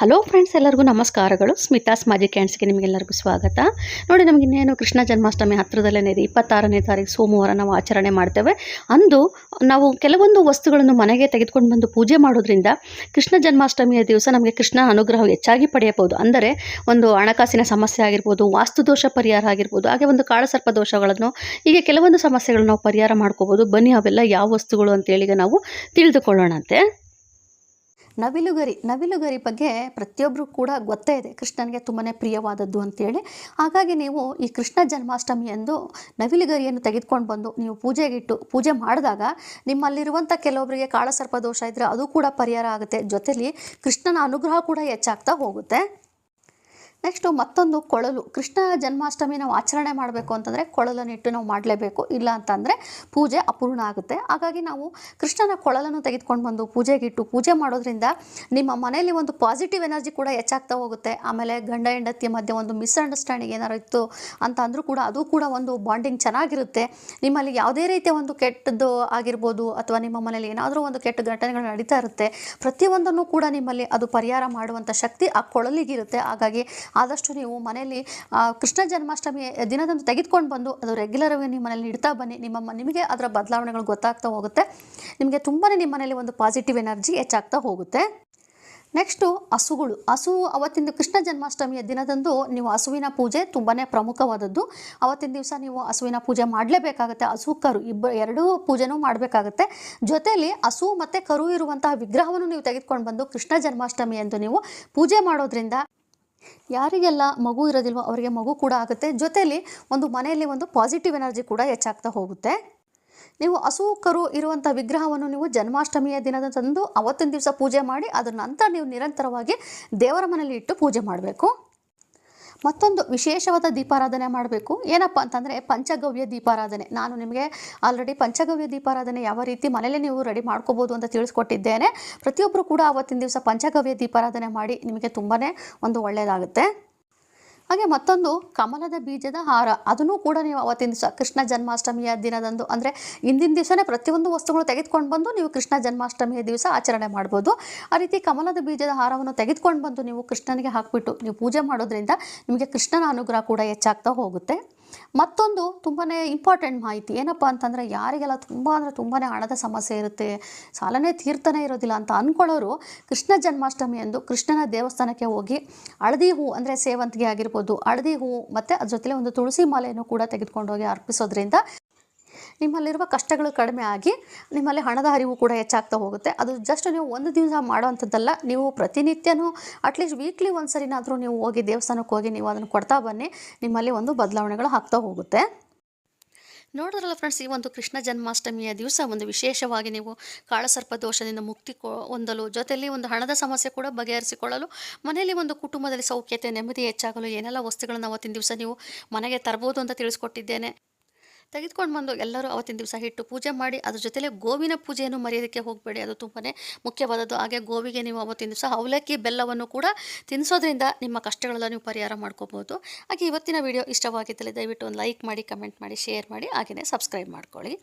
Hello friends ಎಲ್ಲರಿಗೂ ನಮಸ್ಕಾರಗಳು. ಸ್ಮಿತಾಸ್ ಮಾಜಿ ಕ್ಯಾಂಡ್ಸ್ಗೆ ನಿಮಗೆಲ್ಲರಿಗೂ ಸ್ವಾಗತ. ನೋಡಿ, ನಮಗೆ ಇನ್ನೇನು ಕೃಷ್ಣ ಜನ್ಮಾಷ್ಟಮಿ ಹತ್ತಿರದಲ್ಲೇ ಇದೆ ಇಪ್ಪತ್ತಾರನೇ ತಾರೀಕು ಸೋಮವಾರ ನಾವು ಆಚರಣೆ ಮಾಡ್ತೇವೆ. ಅಂದು ನಾವು ಕೆಲವೊಂದು ವಸ್ತುಗಳನ್ನು ಮನೆಗೆ ತೆಗೆದುಕೊಂಡು ಬಂದು ಪೂಜೆ ಮಾಡೋದ್ರಿಂದ ಕೃಷ್ಣ ಜನ್ಮಾಷ್ಟಮಿಯ ದಿವಸ ನಮಗೆ ಕೃಷ್ಣ ಅನುಗ್ರಹ ಹೆಚ್ಚಾಗಿ ಪಡೆಯಬಹುದು. ಅಂದರೆ ಒಂದು ಹಣಕಾಸಿನ ಸಮಸ್ಯೆ ಆಗಿರ್ಬೋದು ವಾಸ್ತುದೋಷ ಪರಿಹಾರ ಆಗಿರ್ಬೋದು, ಹಾಗೆ ಒಂದು ಕಾಳಸರ್ಪ ದೋಷಗಳನ್ನು, ಹೀಗೆ ಕೆಲವೊಂದು ಸಮಸ್ಯೆಗಳನ್ನು ನಾವು ಪರಿಹಾರ ಮಾಡ್ಕೋಬೋದು ಬನ್ನಿ, ಅವೆಲ್ಲ ಯಾವ ವಸ್ತುಗಳು ಅಂತೇಳಿ ನಾವು ತಿಳಿದುಕೊಳ್ಳೋಣಂತೆ. ನವಿಲುಗರಿ ನವಿಲುಗರಿ ಬಗ್ಗೆ ಪ್ರತಿಯೊಬ್ಬರು ಕೂಡ ಗೊತ್ತೇ ಇದೆ. ಕೃಷ್ಣನಿಗೆ ತುಂಬಾ ಪ್ರಿಯವಾದದ್ದು ಅಂತೇಳಿ. ಹಾಗಾಗಿ ನೀವು ಈ ಕೃಷ್ಣ ಜನ್ಮಾಷ್ಟಮಿಯಂದು ನವಿಲುಗರಿಯನ್ನು ತೆಗೆದುಕೊಂಡು ಬಂದು ನೀವು ಪೂಜೆಗಿಟ್ಟು ಪೂಜೆ ಮಾಡಿದಾಗ ನಿಮ್ಮಲ್ಲಿರುವಂಥ ಕೆಲವೊಬ್ಬರಿಗೆ ಕಾಳಸರ್ಪ ದೋಷ ಇದ್ದರೆ ಅದು ಕೂಡ ಪರಿಹಾರ ಆಗುತ್ತೆ. ಜೊತೆಲಿ ಕೃಷ್ಣನ ಅನುಗ್ರಹ ಕೂಡ ಹೆಚ್ಚಾಗ್ತಾ ಹೋಗುತ್ತೆ. ನೆಕ್ಸ್ಟು ಮತ್ತೊಂದು ಕೊಳಲು. ಕೃಷ್ಣ ಜನ್ಮಾಷ್ಟಮಿ ನಾವು ಆಚರಣೆ ಮಾಡಬೇಕು ಅಂತಂದರೆ ಕೊಳಲನ್ನು ಇಟ್ಟು ನಾವು ಮಾಡಲೇಬೇಕು. ಇಲ್ಲ ಅಂತಂದರೆ ಪೂಜೆ ಅಪೂರ್ಣ ಆಗುತ್ತೆ. ಹಾಗಾಗಿ ನಾವು ಕೃಷ್ಣನ ಕೊಳಲನ್ನು ತೆಗೆದುಕೊಂಡು ಬಂದು ಪೂಜೆಗಿಟ್ಟು ಪೂಜೆ ಮಾಡೋದ್ರಿಂದ ನಿಮ್ಮ ಮನೆಯಲ್ಲಿ ಒಂದು ಪಾಸಿಟಿವ್ ಎನರ್ಜಿ ಕೂಡ ಹೆಚ್ಚಾಗ್ತಾ ಹೋಗುತ್ತೆ. ಆಮೇಲೆ ಗಂಡ ಹೆಂಡತಿಯ ಮಧ್ಯೆ ಒಂದು ಮಿಸ್ಅಂಡರ್ಸ್ಟ್ಯಾಂಡಿಂಗ್ ಏನಾರು ಇತ್ತು ಅಂತ ಅಂದರೂ ಕೂಡ ಅದು ಕೂಡ ಒಂದು ಬಾಂಡಿಂಗ್ ಚೆನ್ನಾಗಿರುತ್ತೆ. ನಿಮ್ಮಲ್ಲಿ ಯಾವುದೇ ರೀತಿಯ ಒಂದು ಕೆಟ್ಟದ್ದು ಆಗಿರ್ಬೋದು ಅಥವಾ ನಿಮ್ಮ ಮನೆಯಲ್ಲಿ ಏನಾದರೂ ಒಂದು ಕೆಟ್ಟ ಘಟನೆಗಳು ನಡೀತಾ ಇರುತ್ತೆ. ಪ್ರತಿಯೊಂದನ್ನು ಕೂಡ ನಿಮ್ಮಲ್ಲಿ ಅದು ಪರಿಹಾರ ಮಾಡುವಂಥ ಶಕ್ತಿ ಆ ಕೊಳಲಿಗಿರುತ್ತೆ ಹಾಗಾಗಿ ಆದಷ್ಟು ನೀವು ಮನೆಯಲ್ಲಿ ಕೃಷ್ಣ ಜನ್ಮಾಷ್ಟಮಿ ದಿನದಂದು ತೆಗೆದುಕೊಂಡು ಬಂದು ಅದು ರೆಗ್ಯುಲರ್ ಆಗಿ ನಿಮ್ಮ ಮನೇಲಿ ಇಡ್ತಾ ಬನ್ನಿ. ನಿಮ್ಮ ನಿಮಗೆ ಅದರ ಬದಲಾವಣೆಗಳು ಗೊತ್ತಾಗ್ತಾ ಹೋಗುತ್ತೆ. ನಿಮಗೆ ತುಂಬಾ ನಿಮ್ಮ ಮನೇಲಿ ಒಂದು ಪಾಸಿಟಿವ್ ಎನರ್ಜಿ ಹೆಚ್ಚಾಗ್ತಾ ಹೋಗುತ್ತೆ. ನೆಕ್ಸ್ಟು ಹಸುಗಳು. ಹಸು ಅವತ್ತಿನ ಕೃಷ್ಣ ಜನ್ಮಾಷ್ಟಮಿಯ ದಿನದಂದು ನೀವು ಹಸುವಿನ ಪೂಜೆ ತುಂಬಾ ಪ್ರಮುಖವಾದದ್ದು. ಅವತ್ತಿನ ದಿವಸ ನೀವು ಹಸುವಿನ ಪೂಜೆ ಮಾಡಲೇಬೇಕಾಗುತ್ತೆ. ಹಸು, ಕರು ಇಬ್ಬ, ಎರಡೂ ಪೂಜೆನೂ ಮಾಡಬೇಕಾಗುತ್ತೆ. ಜೊತೆಯಲ್ಲಿ ಹಸು ಮತ್ತು ಕರು ಇರುವಂತಹ ವಿಗ್ರಹವನ್ನು ನೀವು ತೆಗೆದುಕೊಂಡು ಬಂದು ಕೃಷ್ಣ ಜನ್ಮಾಷ್ಟಮಿ ಎಂದು ನೀವು ಪೂಜೆ ಮಾಡೋದ್ರಿಂದ ಯಾರಿಗೆಲ್ಲ ಮಗು ಇರೋದಿಲ್ವೋ ಅವರಿಗೆ ಮಗು ಕೂಡ ಆಗುತ್ತೆ. ಜೊತೆಯಲ್ಲಿ ಒಂದು ಮನೆಯಲ್ಲಿ ಒಂದು ಪಾಸಿಟಿವ್ ಎನರ್ಜಿ ಕೂಡ ಹೆಚ್ಚಾಗ್ತಾ ಹೋಗುತ್ತೆ. ನೀವು ಹಸು ಕರು ಇರುವಂಥ ವಿಗ್ರಹವನ್ನು ನೀವು ಜನ್ಮಾಷ್ಟಮಿಯ ದಿನದ ತಂದು ಅವತ್ತಿನ ದಿವಸ ಪೂಜೆ ಮಾಡಿ, ಅದರ ನಂತರ ನೀವು ನಿರಂತರವಾಗಿ ದೇವರ ಮನೆಯಲ್ಲಿ ಇಟ್ಟು ಪೂಜೆ ಮಾಡಬೇಕು. ಮತ್ತೊಂದು ವಿಶೇಷವಾದ ದೀಪಾರಾಧನೆ ಮಾಡಬೇಕು. ಏನಪ್ಪ ಅಂತಂದರೆ ಪಂಚಗವ್ಯ ದೀಪಾರಾಧನೆ. ನಾನು ನಿಮಗೆ ಆಲ್ರೆಡಿ ಪಂಚಗವ್ಯ ದೀಪಾರಾಧನೆ ಯಾವ ರೀತಿ ಮನೇಲಿ ನೀವು ರೆಡಿ ಮಾಡ್ಕೋಬೋದು ಅಂತ ತಿಳಿಸ್ಕೊಟ್ಟಿದ್ದೇನೆ. ಪ್ರತಿಯೊಬ್ಬರು ಕೂಡ ಅವತ್ತಿನ ದಿವಸ ಪಂಚಗವ್ಯ ದೀಪಾರಾಧನೆ ಮಾಡಿ ನಿಮಗೆ ತುಂಬಾ ಒಂದು ಒಳ್ಳೆಯದಾಗುತ್ತೆ ಹಾಗೆ ಮತ್ತೊಂದು ಕಮಲದ ಬೀಜದ ಹಾರ. ಅದನ್ನು ಕೂಡ ನೀವು ಅವತ್ತಿನ ದಿವಸ ಕೃಷ್ಣ ಜನ್ಮಾಷ್ಟಮಿಯ ದಿನದಂದು ಅಂದರೆ ಇಂದಿನ ದಿವಸನೇ ಪ್ರತಿಯೊಂದು ವಸ್ತುಗಳು ತೆಗೆದುಕೊಂಡು ಬಂದು ನೀವು ಕೃಷ್ಣ ಜನ್ಮಾಷ್ಟಮಿಯ ದಿವಸ ಆಚರಣೆ ಮಾಡ್ಬೋದು. ಆ ರೀತಿ ಕಮಲದ ಬೀಜದ ಹಾರವನ್ನು ತೆಗೆದುಕೊಂಡು ಬಂದು ನೀವು ಕೃಷ್ಣನಿಗೆ ಹಾಕಿಬಿಟ್ಟು ನೀವು ಪೂಜೆ ಮಾಡೋದ್ರಿಂದ ನಿಮಗೆ ಕೃಷ್ಣನ ಅನುಗ್ರಹ ಕೂಡ ಹೆಚ್ಚಾಗ್ತಾ ಹೋಗುತ್ತೆ. ಮತ್ತೊಂದು ತುಂಬಾ ಇಂಪಾರ್ಟೆಂಟ್ ಮಾಹಿತಿ. ಏನಪ್ಪ ಅಂತಂದರೆ ಯಾರಿಗೆಲ್ಲ ತುಂಬ ಅಂದರೆ ತುಂಬಾ ಹಣದ ಸಮಸ್ಯೆ ಇರುತ್ತೆ, ಸಾಲನೇ ತೀರ್ತಾನೆ ಇರೋದಿಲ್ಲ ಅಂತ ಅಂದ್ಕೊಳ್ಳೋರು ಕೃಷ್ಣ ಜನ್ಮಾಷ್ಟಮಿ ಎಂದು ಕೃಷ್ಣನ ದೇವಸ್ಥಾನಕ್ಕೆ ಹೋಗಿ ಹಳದಿ ಹೂ ಅಂದರೆ ಸೇವಂತಿಗೆ ಆಗಿರ್ಬೋದು, ಹಳದಿ ಹೂ ಮತ್ತು ಅದ್ರ ಜೊತೆಲೆ ಒಂದು ತುಳಸಿ ಮಾಲೆಯನ್ನು ಕೂಡ ತೆಗೆದುಕೊಂಡು ಹೋಗಿ ಅರ್ಪಿಸೋದ್ರಿಂದ ನಿಮ್ಮಲ್ಲಿರುವ ಕಷ್ಟಗಳು ಕಡಿಮೆ ಆಗಿ ನಿಮ್ಮಲ್ಲಿ ಹಣದ ಹರಿವು ಕೂಡ ಹೆಚ್ಚಾಗ್ತಾ ಹೋಗುತ್ತೆ. ಅದು ಜಸ್ಟ್ ನೀವು ಒಂದು ದಿವಸ ಮಾಡೋವಂಥದ್ದಲ್ಲ, ನೀವು ಪ್ರತಿನಿತ್ಯನೂ ಅಟ್ಲೀಸ್ಟ್ ವೀಕ್ಲಿ ಒಂದು ಸರಿನಾದರೂ ನೀವು ಹೋಗಿ ದೇವಸ್ಥಾನಕ್ಕೆ ಹೋಗಿ ನೀವು ಅದನ್ನು ಕೊಡ್ತಾ ಬನ್ನಿ, ನಿಮ್ಮಲ್ಲಿ ಒಂದು ಬದಲಾವಣೆಗಳು ಆಗ್ತಾ ಹೋಗುತ್ತೆ. ನೋಡಿದ್ರಲ್ಲ ಫ್ರೆಂಡ್ಸ್ ಈ ಒಂದು ಕೃಷ್ಣ ಜನ್ಮಾಷ್ಟಮಿಯ ದಿವಸ ಒಂದು ವಿಶೇಷವಾಗಿ ನೀವು ಕಾಳಸರ್ಪ ದೋಷದಿಂದ ಮುಕ್ತಿ ಹೊಂದಲು, ಜೊತೆಯಲ್ಲಿ ಒಂದು ಹಣದ ಸಮಸ್ಯೆ ಕೂಡ ಬಗೆಹರಿಸಿಕೊಳ್ಳಲು, ಮನೆಯಲ್ಲಿ ಒಂದು ಕುಟುಂಬದಲ್ಲಿ ಸೌಖ್ಯತೆ, ನೆಮ್ಮದಿ ಹೆಚ್ಚಾಗಲು ಏನೆಲ್ಲ ವಸ್ತುಗಳನ್ನು ಅವತ್ತಿನ ದಿವಸ ನೀವು ಮನೆಗೆ ತರ್ಬೋದು ಅಂತ ತಿಳಿಸ್ಕೊಟ್ಟಿದ್ದೇನೆ. ತೆಗೆದುಕೊಂಡು ಬಂದು ಎಲ್ಲರೂ ಅವತ್ತಿನ ದಿವಸ ಹಿಟ್ಟು ಪೂಜೆ ಮಾಡಿ, ಅದ್ರ ಜೊತೆಲೆ ಗೋವಿನ ಪೂಜೆಯನ್ನು ಮರೆಯೋದಕ್ಕೆ ಹೋಗಬೇಡಿ. ಅದು ತುಂಬಾ ಮುಖ್ಯವಾದದ್ದು. ಹಾಗೆ ಗೋವಿಗೆ ನೀವು ಅವತ್ತಿನ ದಿವಸ ಅವಲಕ್ಕಿ, ಬೆಲ್ಲವನ್ನು ಕೂಡ ತಿನ್ನಿಸೋದ್ರಿಂದ ನಿಮ್ಮ ಕಷ್ಟಗಳೆಲ್ಲ ನೀವು ಪರಿಹಾರ ಮಾಡ್ಕೋಬೋದು. ಹಾಗೆ ಇವತ್ತಿನ ವಿಡಿಯೋ ಇಷ್ಟವಾಗಿದ್ದಲ್ಲಿ ದಯವಿಟ್ಟು ಒಂದು ಲೈಕ್ ಮಾಡಿ, ಕಮೆಂಟ್ ಮಾಡಿ, ಶೇರ್ ಮಾಡಿ, ಹಾಗೆಯೇ ಸಬ್ಸ್ಕ್ರೈಬ್ ಮಾಡ್ಕೊಳ್ಳಿ.